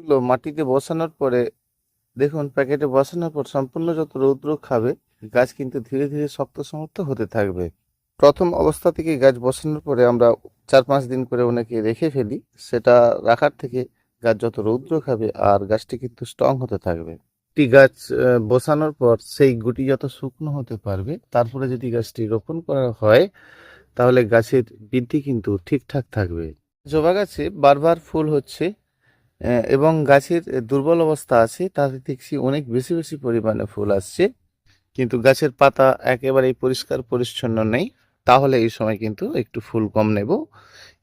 গুলো মাটিতে বসানোর পরে দেখুন, প্যাকেটে বসানোর পর সম্পূর্ণ যত রৌদ্র খাবে, গাছ কিন্তু ধীরে ধীরে শক্ত সমর্থ হতে থাকবে। প্রথম অবস্থা থেকে গাছ বসানোর পরে আমরা চার পাঁচ দিন করে ওনাকে রেখে ফেলি, সেটা রাখার থেকে গাছ যত রৌদ্র খাবে আর গাছটি কিন্তু স্ট্রং হতে থাকবে। একটি গাছ বসানোর পর সেই গুটি যত শুকনো হতে পারবে, তারপরে যদি গাছটি রোপণ করা হয়, তাহলে গাছের বৃদ্ধি কিন্তু ঠিকঠাক থাকবে। জবা গাছে বারবার ফুল হচ্ছে এবং গাছের দুর্বল অবস্থা আছে, তাতে দেখছি অনেক বেশি বেশি পরিমাণে ফুল আসছে। কিন্তু গাছের পাতা একেবারেই পরিষ্কার পরিচ্ছন্ন নেই। তাহলে এই সময় কিন্তু একটু ফুল কম নেব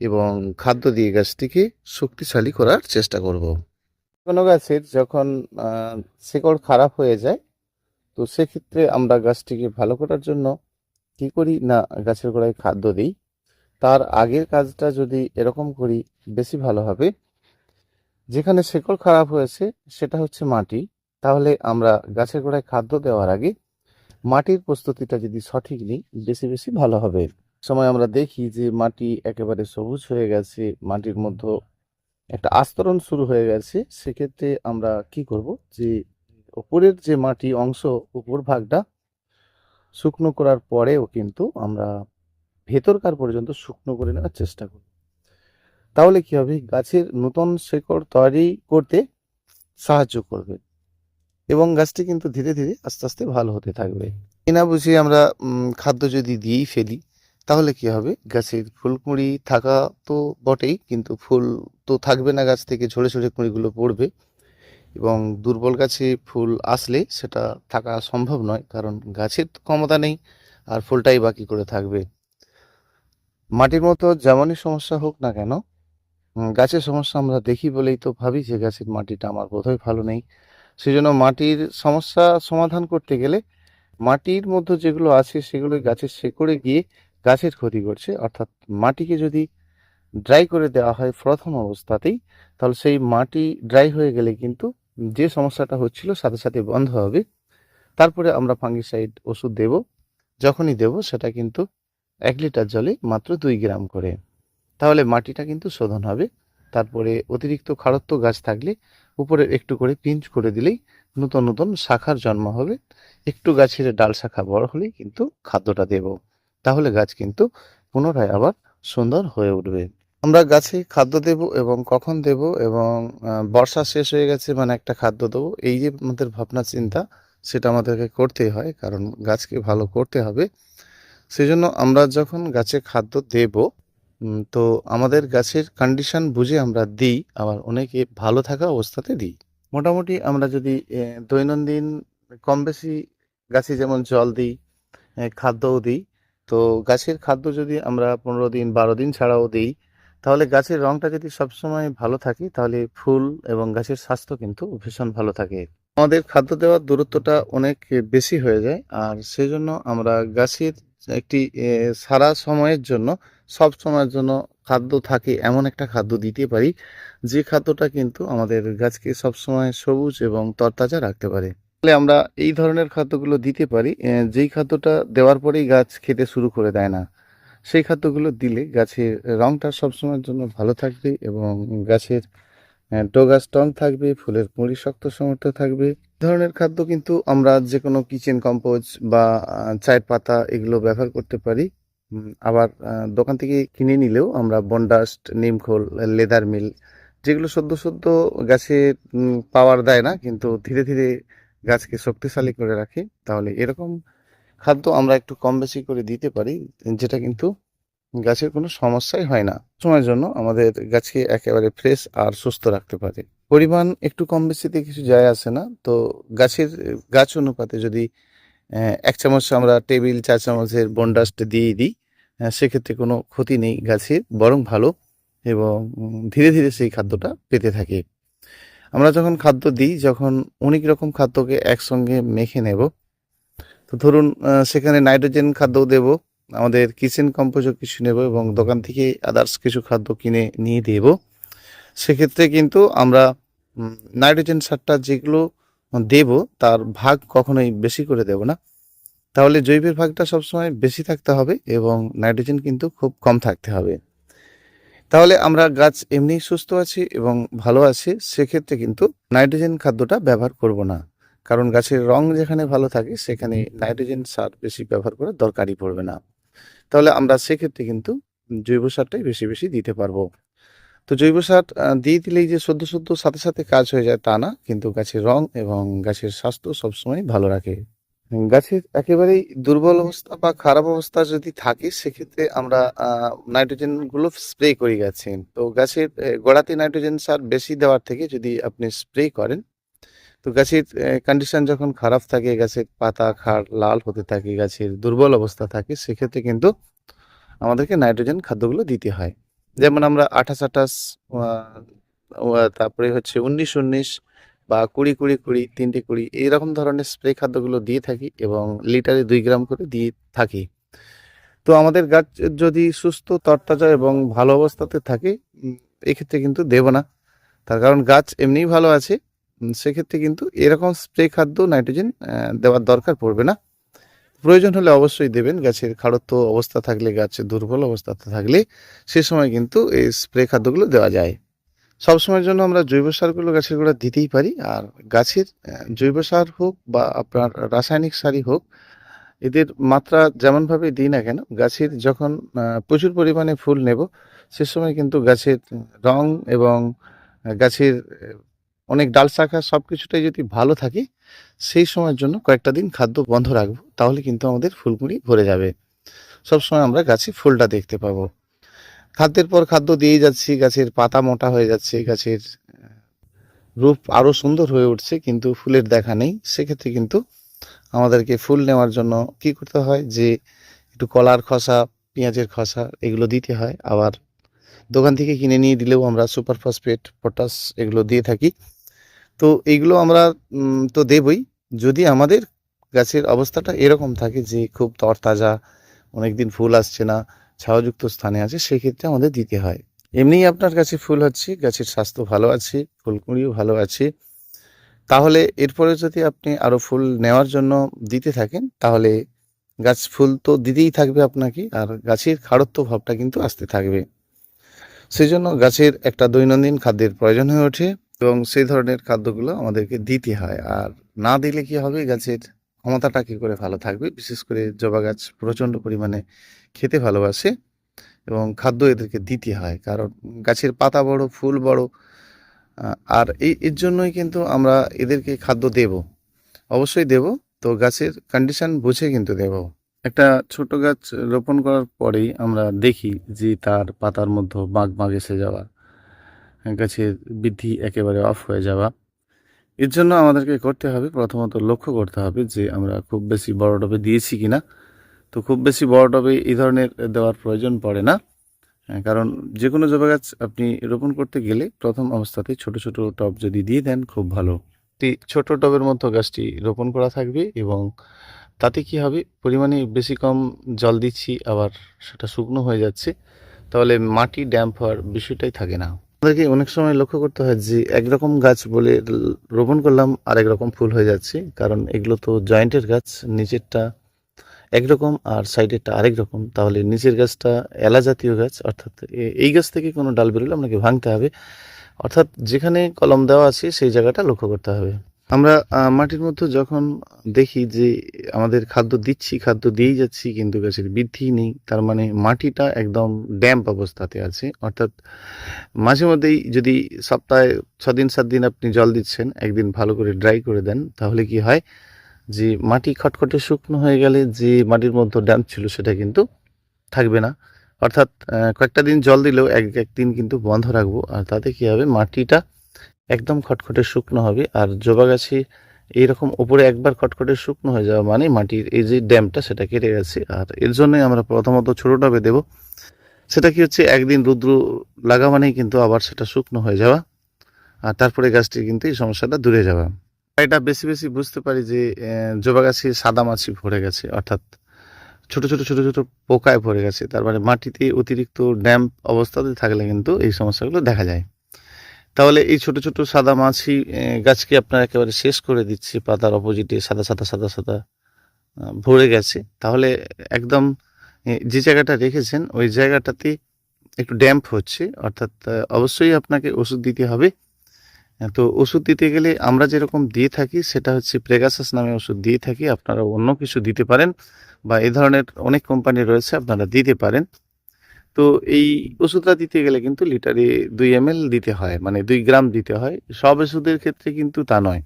এবং খাদ্য দিয়ে গাছটিকে শক্তিশালী করার চেষ্টা করব। কোনো গাছের যখন শিকড় খারাপ হয়ে যায়, তো সেক্ষেত্রে আমরা গাছটিকে ভালো করার জন্য কি করি? না, গাছের গোড়ায় খাদ্য দিই। তার আগের কাজটা যদি এরকম করি, বেশি ভালো হবে। যেখানে শিকড় খারাপ হয়েছে, সেটা হচ্ছে মাটি। তাহলে আমরা গাছের গোড়ায় খাদ্য দেওয়ার আগে মাটির প্রস্তুতিটা যদি সঠিক নিই, বেশি বেশি ভালো হবে। সময় আমরা দেখি যে মাটি একেবারে সবুজ হয়ে গেছে, মাটির মধ্যে একটা আস্তরণ শুরু হয়ে গেছে, সেক্ষেত্রে আমরা কি করব? যে ওপরের যে মাটি অংশ, উপর ভাগটা শুকনো করার পরেও কিন্তু আমরা ভেতরকার পর্যন্ত শুকনো করে নেওয়ার চেষ্টা করব। তাহলে কি হবে? গাছের নতুন শেকড় তৈরি করতে সাহায্য করবে। এবং গাছটি কিন্তু ধীরে ধীরে আস্তে আস্তে ভালো হতে থাকবে। কিনা বুঝে আমরা খাদ্য যদি দিয়েই ফেলি, তাহলে কি হবে? গাছের ফুলকুঁড়ি থাকা তো বটেই, কিন্তু ফুল তো থাকবে না গাছ থেকে, ঝরে ঝরে কুঁড়িগুলো পড়বে। এবং দুর্বল গাছে ফুল আসলে সেটা থাকা সম্ভব নয়, কারণ গাছের তো ক্ষমতা নেই, আর ফুলটাই বাকি করে থাকবে। মাটির মতো যেমনই সমস্যা হোক না কেন গাছের সমস্যা আমরা দেখি বলেই তো ভাবি যে গাছের মাটিটা আমার বোধহয় ভালো নেই। সেই জন্য মাটির সমস্যা সমাধান করতে গেলে মাটির মধ্যে যেগুলো আছে সেগুলো গাছের শেকড়ে গিয়ে গাছের ক্ষতি করছে। অর্থাৎ মাটিকে যদি ড্রাই করে দেওয়া হয় প্রথম অবস্থাতেই, তাহলে সেই মাটি ড্রাই হয়ে গেলে কিন্তু যে সমস্যাটা হচ্ছিল সাথে সাথে বন্ধ হবে। তারপরে আমরা ফাঙ্গিসাইড ওষুধ দেব, যখনই দেব সেটা কিন্তু এক লিটার জলে মাত্র দুই গ্রাম করে। তাহলে মাটিটা কিন্তু শোধন হবে। তারপরে অতিরিক্ত খারত্ব গাছ থাকলে উপরে একটু করে পিঞ্চ করে দিলেই নতুন নতুন শাখার জন্ম হবে। একটু গাছের ডাল শাখা বড় হলেই কিন্তু খাদ্যটা দেব। তাহলে গাছ কিন্তু পুনরায় আবার সুন্দর হয়ে উঠবে। আমরা গাছে খাদ্য দেব এবং কখন দেব এবং বর্ষা শেষ হয়ে গেছে মানে একটা খাদ্য দেবো, এই যে আমাদের ভাবনা চিন্তা সেটা আমাদেরকে করতেই হয় কারণ গাছকে ভালো করতে হবে। সেজন্য আমরা যখন গাছে খাদ্য দেব তো আমাদের গাছের কন্ডিশন বুঝে আমরা দিই, আবার অনেকে ভালো থাকা অবস্থাতে দিই। মোটামুটি আমরা যদি দৈনন্দিন কম বেশি গাছে যেমন জল দিই খাদ্যও দিই, তো গাছের খাদ্য যদি আমরা পনেরো দিন, বারো দিন ছাড়াও দিই, তাহলে গাছের রংটা যদি সবসময় ভালো থাকে, তাহলে ফুল এবং গাছের স্বাস্থ্য কিন্তু ভীষণ ভালো থাকে। আমাদের খাদ্য দেওয়ার দূরত্বটা অনেক বেশি হয়ে যায়, আর সেজন্য আমরা গাছের একটি সারা সময়ের জন্য সব সময়ের জন্য খাদ্য থাকে এমন একটা খাদ্য দিতে পারি, যে খাদ্যটা কিন্তু আমাদের গাছকে সবসময় সবুজ এবং তরতাজা রাখতে পারে। তাহলে আমরা এই ধরনের খাদ্যগুলো দিতে পারি যেই খাদ্যটা দেওয়ার পরেই গাছ খেতে শুরু করে দেয় না। সেই খাদ্যগুলো দিলে গাছের রংটা সবসময়ের জন্য ভালো থাকবে এবং গাছের ডগা স্ট্রং থাকবে, ফুলের কুঁড়ি শক্ত সমর্থ থাকবে। ধরনের খাদ্য কিন্তু আমরা যে কোনো কিচেন কম্পোজ বা চায়ের পাতা এগুলো ব্যবহার করতে পারি। আবার দোকান থেকে কিনে নিলেও আমরা বনডাস্ট নিমখোল, লেদার মিল যেগুলো সদ্য সদ্য গাছে পাওয়ার দেয় না, কিন্তু ধীরে ধীরে গাছকে শক্তিশালী করে রাখে, তাহলে এরকম খাদ্য আমরা একটু কম বেশি করে দিতে পারি, যেটা কিন্তু গাছের কোনো সমস্যাই হয় না। সময়ের জন্য আমাদের গাছকে একেবারে ফ্রেশ আর সুস্থ রাখতে পারে। পরিমাণ একটু কম বেশিতে কিছু যায় আসে না, তো গাছের, গাছ অনুপাতে যদি এক চামচ আমরা টেবিল চা চামচের বনডাস্ট দিয়ে দিই। সেক্ষেত্রে কোনো ক্ষতি নেই গাছের, বরং ভালো এবং ধীরে ধীরে সেই খাদ্যটা পেতে থাকে। আমরা যখন খাদ্য দিই, যখন অনেক রকম খাদ্যকে একসঙ্গে মেখে নেব, তো ধরুন সেখানে নাইট্রোজেন খাদ্যও দেব, আমাদের কিচেন কম্পোজও কিছু নেব এবং দোকান থেকে আদার্স কিছু খাদ্য কিনে নিয়ে দেব। সেক্ষেত্রে কিন্তু আমরা নাইট্রোজেন সারটা যেগুলো দেব, তার ভাগ কখনোই বেশি করে দেব না। তাহলে জৈবের ভাগটা সবসময় বেশি থাকতে হবে এবং নাইট্রোজেন কিন্তু খুব কম থাকতে হবে। তাহলে আমরা গাছ এমনি সুস্থ আছি এবং ভালো আছে, সেক্ষেত্রে কিন্তু নাইট্রোজেন খাদ্যটা ব্যবহার করব না। কারণ গাছের রং যেখানে ভালো থাকে, সেখানে নাইট্রোজেন সার বেশি ব্যবহার করার দরকারই পড়বে না। তাহলে আমরা সেক্ষেত্রে কিন্তু জৈব সারটাই বেশি বেশি দিতে পারব। তো জৈব সার দিয়ে দিলেই যে সদ্য সদ্য সাথে সাথে কাজ হয়ে যায় তা না, কিন্তু গাছের রং এবং গাছের স্বাস্থ্য সবসময় ভালো রাখে। গাছের একেবারেই দুর্বল অবস্থা বা খারাপ অবস্থা যদি থাকে, সেক্ষেত্রে আমরা নাইট্রোজেনগুলো স্প্রে করি গাছে। তো গাছের গোড়াতে নাইট্রোজেন সার বেশি দেওয়ার থেকে যদি আপনি স্প্রে করেন, তো গাছের কন্ডিশন যখন খারাপ থাকে, গাছের পাতা, খাড় লাল হতে থাকে, গাছের দুর্বল অবস্থা থাকে, সেক্ষেত্রে কিন্তু আমাদেরকে নাইট্রোজেন খাদ্যগুলো দিতে হয়। যেমন আমরা আঠাশ আঠাশ তারপরে হচ্ছে উনিশ উনিশ বা কুড়ি কুড়ি কুড়ি, তিনটে কুড়ি, এইরকম ধরনের স্প্রে খাদ্যগুলো দিয়ে থাকি এবং লিটারে দুই গ্রাম করে দিয়ে থাকি। তো আমাদের গাছ যদি সুস্থ, তরতাজা এবং ভালো অবস্থাতে থাকে এক্ষেত্রে কিন্তু দেব না। তার কারণ গাছ এমনিই ভালো আছে সেক্ষেত্রে কিন্তু এরকম স্প্রে খাদ্য নাইট্রোজেন দেওয়ার দরকার পড়বে না। প্রয়োজন হলে অবশ্যই দেবেন। গাছের খাড়ত্ব অবস্থা থাকলে গাছের দুর্বল অবস্থাতে থাকলে সে সময় কিন্তু এই স্প্রে খাদ্যগুলো দেওয়া যায়। সব সময়ের জন্য আমরা জৈব সারগুলো গাছের গোড়া দিতেই পারি। আর গাছের জৈব সার হোক বা আপনার রাসায়নিক সারই হোক, এদের মাত্রা যেমনভাবে দিই না কেন, গাছের যখন প্রচুর পরিমাণে ফুল নেব, সে সময় কিন্তু গাছের রং এবং গাছের অনেক ডাল শাখা সব কিছুটাই যদি ভালো থাকে, সেই সময়ের জন্য কয়েকটা দিন খাদ্য বন্ধ রাখব, তাহলে কিন্তু আমাদের ফুলকুড়ি ভরে যাবে। সবসময় আমরা গাছে ফুলটা দেখতে পাবো। খাদ্যের পর খাদ্য দিয়ে যাচ্ছি, গাছের পাতা মোটা হয়ে যাচ্ছে, গাছের রূপ আরও সুন্দর হয়ে উঠছে, কিন্তু ফুলের দেখা নেই। সেক্ষেত্রে কিন্তু আমাদেরকে ফুল নেওয়ার জন্য কি করতে হয় যে, একটু কলার খসা, পেঁয়াজের খসা এগুলো দিতে হয়। আবার দোকান থেকে কিনে নিয়ে দিলেও আমরা সুপার ফসফেট, পটাশ এগুলো দিয়ে থাকি। তো এইগুলো আমরা তো দেবই। যদি আমাদের গাছের অবস্থাটা এরকম থাকে যে খুব তরতাজা, অনেকদিন ফুল আসছে না, ছায়াযুক্ত স্থানে আছে, সেক্ষেত্রে আমাদের দিতে হয়। এমনিই আপনার কাছে ফুল হচ্ছে, গাছের স্বাস্থ্য ভালো আছে, ফুলকুড়িও ভালো আছে। তাহলে এরপরে যদি আপনি আরও ফুল নেওয়ার জন্য দিতে থাকেন, তাহলে গাছ ফুল তো দিতেই থাকবে আপনাকে, আর গাছের খাড়ত্ব ভাবটা কিন্তু আসতে থাকবে। সেই জন্য গাছের একটা দৈনন্দিন খাদ্যের প্রয়োজন হয়ে ওঠে। এবং সেই ধরনের খাদ্যগুলো আমাদেরকে দিতে হয়। আর না দিলে কি হবে? গাছের ক্ষমতাটা কি করে ভালো থাকবে? বিশেষ করে জবা গাছ প্রচণ্ড পরিমাণে খেতে ভালোবাসে এবং খাদ্য এদেরকে দিতে হয়। কারণ গাছের পাতা বড়, ফুল বড় আর এই এর জন্যই কিন্তু আমরা এদেরকে খাদ্য দেব। অবশ্যই দেব। তো গাছের কন্ডিশন বুঝে কিন্তু দেব। একটা ছোট গাছ রোপণ করার পরেই আমরা দেখি যে তার পাতার মধ্যে বাঁক বাঁক এসে যাওয়া গাছের বৃদ্ধি একেবারে অফ হয়ে যাওয়া। এর জন্য আমাদেরকে করতে হবে, প্রথমত লক্ষ্য করতে হবে যে আমরা খুব বেশি বড় টবে দিয়েছি কি না তো খুব বেশি বড় টবে এই ধরনের দেওয়ার প্রয়োজন পড়ে না। কারণ যে কোনো জবা গাছ আপনি রোপণ করতে গেলে প্রথম অবস্থাতে ছোট ছোট টব যদি দিয়ে দেন, খুব ভালো। একটি ছোট টবের মতো গাছটি রোপণ করা থাকবে এবং তাতে কি হবে? পরিমাণে বেশি কম জল দিচ্ছি, আবার সেটা শুকনো হয়ে যাচ্ছে। তাহলে মাটি ড্যাম্প হওয়ার বিষয়টাই থাকে না। আমাদেরকে অনেক সময় লক্ষ্য করতে হয় যে একরকম গাছ বলে রোপণ করলাম আর একরকম ফুল হয়ে যাচ্ছে। কারণ এগুলো তো জয়েন্টের গাছ, নিচেরটা একরকম আর সাইডেরটা আরেক রকম। তাহলে নিচের গাছটা এলা জাতীয় গাছ, অর্থাৎ এই গাছ থেকে কোনো ডাল বেরোলে আপনাকে ভাঙতে হবে। অর্থাৎ যেখানে কলম দেওয়া আছে, সেই জায়গাটা লক্ষ্য করতে হবে। আমরা মাটির মধ্যে যখন দেখি যে আমাদের খাদ্য দিচ্ছি, খাদ্য দিয়েই যাচ্ছি, কিন্তু গাছের বৃদ্ধি নেই, তার মানে মাটিটা একদম ড্যাম্প অবস্থাতে আছে। অর্থাৎ মাঝে মধ্যেই যদি সপ্তাহে ছ দিন সাত দিন আপনি জল দিচ্ছেন, একদিন ভালো করে ড্রাই করে দেন, তাহলে কি হয় যে মাটি খটখটে শুকনো হয়ে গেলে যে মাটির মধ্যে ড্যাম্প ছিল সেটা কিন্তু থাকবে না। অর্থাৎ কয়েকটা দিন জল দিলেও এক একদিন কিন্তু বন্ধ রাখব। আর তাতে কি হবে? মাটিটা একদম খটখটে শুকনো হবে। আর জবা গাছে এইরকম ওপরে একবার খটখটে শুকনো হয়ে যাওয়া মানে মাটির এই যে ড্যামটা সেটা কেটে গেছে। আর এর জন্যই আমরা প্রথমত ছোট টবে দেবো। সেটা কি হচ্ছে, একদিন রুদ্র লাগা মানেই কিন্তু আবার সেটা শুকনো হয়ে যাওয়া। আর তারপরে গাছটি কিন্তু এই সমস্যাটা দূরে যাওয়া। এটা বেশি বেশি বুঝতে পারি যে জবা গাছে সাদা মাছি ভরে গেছে, অর্থাৎ ছোট ছোট ছোট ছোট পোকায় ভরে গেছে। তার মানে মাটিতে অতিরিক্ত ড্যাম্প অবস্থাতে থাকলে কিন্তু এই সমস্যাগুলো দেখা যায়। তাহলে এই ছোট ছোট সাদা মাছি গাছকে আপনার একেবারে শেষ করে দিচ্ছে, পাতার অপোজিটে সাদা সাদা সাদা সাদা ভরে গেছে। তাহলে একদম যে জায়গাটা রেখেছেন, ওই জায়গাটাতে একটু ড্যাম্প হচ্ছে, অর্থাৎ অবশ্যই আপনাকে ওষুধ দিতে হবে। তো ওষুধ দিতে গেলে আমরা যেরকম দিয়ে থাকি, সেটা হচ্ছে প্রেগাসাস নামে ওষুধ দিয়ে থাকি আপনারা অন্য কিছু দিতে পারেন, বা এ ধরনের অনেক কোম্পানি রয়েছে, আপনারা দিতে পারেন। তো এই ওষুধটা দিতে গেলে কিন্তু লিটারে দুই এম দিতে হয় মানে দুই গ্রাম দিতে হয়। সব ওষুধের ক্ষেত্রে কিন্তু তা নয়।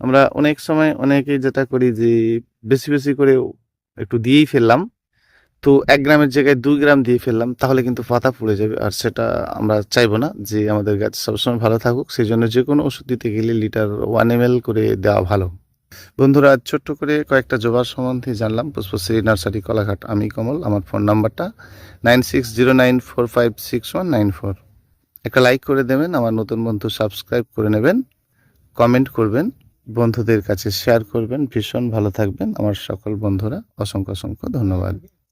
আমরা অনেক সময় অনেকে যেটা করি যে বেশি বেশি করে একটু দিয়েই ফেললাম। তো এক গ্রামের জায়গায় দুই গ্রাম দিয়ে ফেললাম, তাহলে কিন্তু পাতা পড়ে যাবে। আর সেটা আমরা চাইব না যে আমাদের গাছ সবসময় ভালো থাকুক। সেই জন্য যে কোনো ওষুধ দিতে গেলে লিটার ওয়ান এম করে দেওয়া ভালো। বন্ধুরা আজ ছোট্ট করে কয়েকটা জোবার সম্বন্ধে জানলাম। পুষ্পশ্রী নার্সারি, কলাঘাট। আমি কমল, আমার ফোন নাম্বারটা nine six zero nine four five six one nine four. একটা লাইক করে দেবেন, আমার নতুন বন্ধু সাবস্ক্রাইব করে নেবেন, কমেন্ট করবেন, বন্ধুদের কাছে শেয়ার করবেন। ভীষণ ভালো থাকবেন, আমার সকল বন্ধুরা। অসংখ্য অসংখ্য ধন্যবাদ।